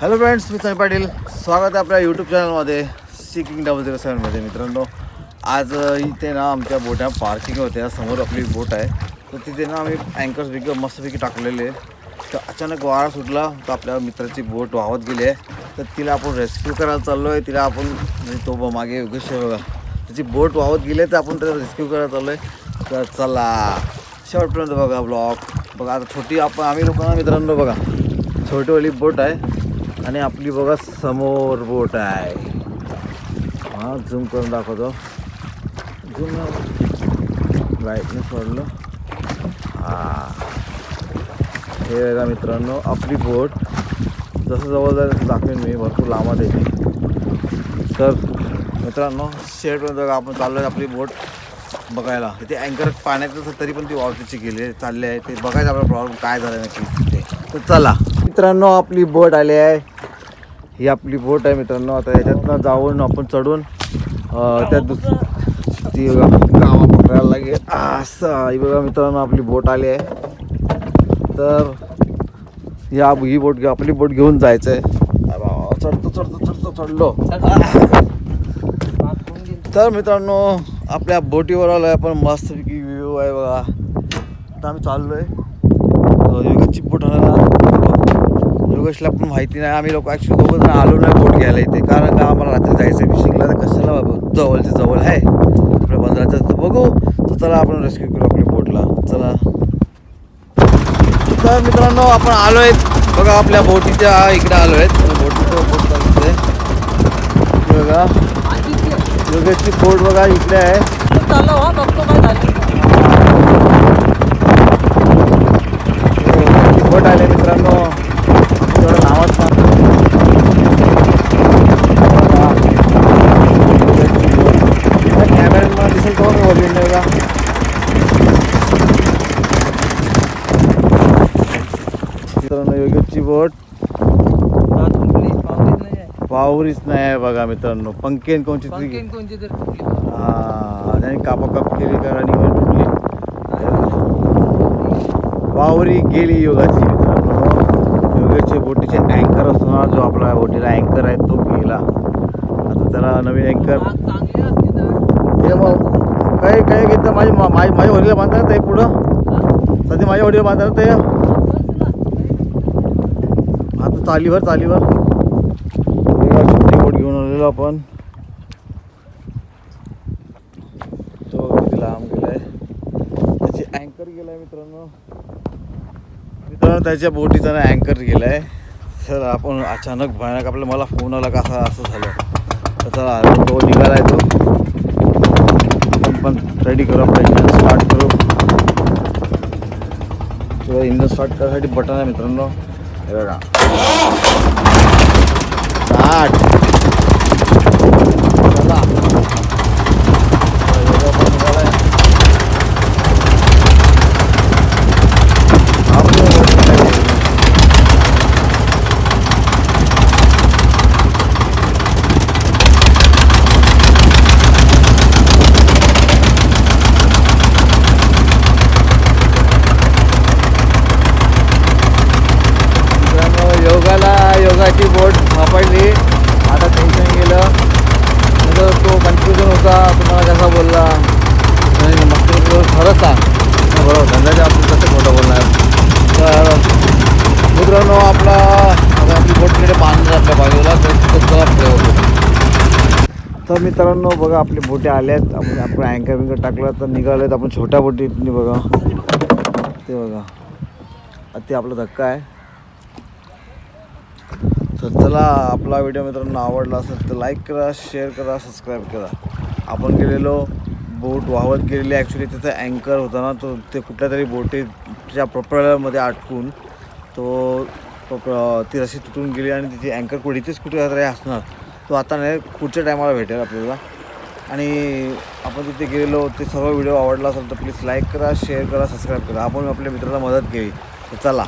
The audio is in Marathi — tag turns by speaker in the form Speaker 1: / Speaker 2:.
Speaker 1: हॅलो फ्रेंड्स मी सनी पाटील. स्वागत आहे आपल्या यूट्यूब चॅनलमध्ये सिकिंग डबल झिरो सेवनमध्ये मित्रांनो आज इथे ना आमच्या बोट्या पार्किंग होत्या. समोर आपली बोट आहे. तर तिथे ना आम्ही अँकर्स बिग मस्तपैकी टाकलेले तर अचानक वारा सुटला. तर आपल्या मित्राची बोट वाहत गेली आहे. तर तिला आपण रेस्क्यू करायला चाललो आहे तिला आपण म्हणजे तो मागे योगेश बघा. त्याची बोट वाहत गेली आहे तर आपण त्याला रेस्क्यू करायला चाललो आहे तर चला शेवटपर्यंत बघा ब्लॉग बघा आता छोटी आपण आम्ही लोकांना मित्रांनो बघा. छोटीवाली बोट आहे. आणि आपली बघा समोर बोट आहे. हां झूम करून दाखवतो. झूम लाईटने सोडलं. हां. हे बघा मित्रांनो आपली बोट. जसं जवळ जाईल तसं दाखवेन मी. भरपूर लांबात येते तर मित्रांनो शेडपर्यंत बघा आपण चाललो आहे आपली बोट बघायला. इथे अँकर पाण्यात असं तरी पण ती वावतीची गेली आहे चालली आहे. ते बघायचं आपला प्रॉब्लेम काय झाला नक्की. ते तर चला. मित्रांनो आपली बोट आली आहे. ही आपली बोट आहे मित्रांनो. आता याच्यातनं जाऊन आपण चढून त्या दुस ती गावा पकडायला लागेल. असं ही बघा मित्रांनो आपली बोट आली आहे. तर या ही बोट घेऊ आपली बोट घेऊन जायचं आहे बाबा, चढतो चढतो चढतो चढलो. तर मित्रांनो आपल्या बोटीवर आलो आहे आपण. मस्तपैकी व्ह्यू आहे बघा. आता आम्ही चाललो आहे योगेशची बोट आणायला योगेशला पण माहिती नाही. आम्ही लोक ॲक्च्युली दोघं जण आलो नाही बोट घ्यायला इथे. कारण का आम्हाला रात्री जायचं आहे. फिशिंगला तर कशाला बाबा? जवळच्या जवळ आहे. आपल्या बंदराचं. तर बघू. तर चला आपण रेस्क्यू करू आपल्या बोटला चला. तर मित्रांनो आपण आलो आहेत बघा आपल्या बोटीच्या इकडे आलो आहेत बोटीचं बोट चालते बघा. योगेशची बोट बघा इकडे आहे योगेशची बोट आले मित्रांनो थोडं नावाच सांग कॅमेरा दिसेल तो वॉल्यूम नाही का मित्रांनो योगेशची बोट. पावरीच नाही आहे बघा मित्रांनो. पंकेन कोणची तरी. हा त्याने कापा काप केली का आणि तुटली. वावरी गेली योगाची मित्रांनो. योगाच्या बोटीचे अँकर असतो ना जो आपला बोटीला अँकर आहे तो गेला. आता त्याला नवीन अँकर ते मग काही काही घेतलं माझी माझी माझ्या वडीला बांधतात ते पुढं. सध्या माझ्या वडीला बांधतात ते. आता चालीवर चालीवर. बोट घेऊन आलेलो आपण. तो किती लांब गेलाय. त्याची अँकर गेलाय मित्रांनो. मित्रांनो त्याच्या बोटीचा ना अँकर गेलाय. तर आपण अचानक भयानक आपल्याला मला फोन आला का असं असं झालं. तर चला तो निघालाय तो. आपण पण रेडी करू आपलं इंजन स्टार्ट करू. किंवा इंजन स्टार्ट करायसाठी बटन आहे मित्रांनो. हे बघा स्टार्ट चला योगा पण निघालाय. आपलं बटन आहे. मित्रांनो योगाला योगाची बोट सापडली आता टेन्शन गेलं म्हणजे तो कन्फ्युजन होता तुम्हाला कसा बोलला नाही मग तो खरंच नाही, बरोबर. धंद्याच्या आपण कसं खोटं बोलणार? तर मित्रांनो आपला आता आपली बोट तिकडे बांधणार आपल्या बाजूला तर पुढे बघू. तर मित्रांनो बघा आपली बोटी आल्यात आपण आपण अँकर बिंकर टाकलं तर निघालेत आपण छोट्या बोटीतनी बघा. ते बघा. ते आपला धक्का आहे. तर चला आपला व्हिडिओ मित्रांनो आवडला असेल तर लाईक करा शेअर करा सबस्क्राईब करा. आपण गेलेलो बोट वाहवत गेलेली ॲक्च्युली त्याचा अँकर होता ना तो ते कुठल्या तरी बोटीच्या प्रोपेलरमध्ये अटकून तो ती रशी तुटून गेली आणि तिची अँकर कुठे इथेच कुठे तरी असणार. तो आता नाही पुढच्या टायमाला भेटेल आपल्याला. आणि आपण तिथे गेलेलो ते सर्व व्हिडिओ आवडला असेल तर प्लीज लाईक करा शेअर करा सबस्क्राईब करा. आपण आपल्या मित्राला मदत केली. तर चला.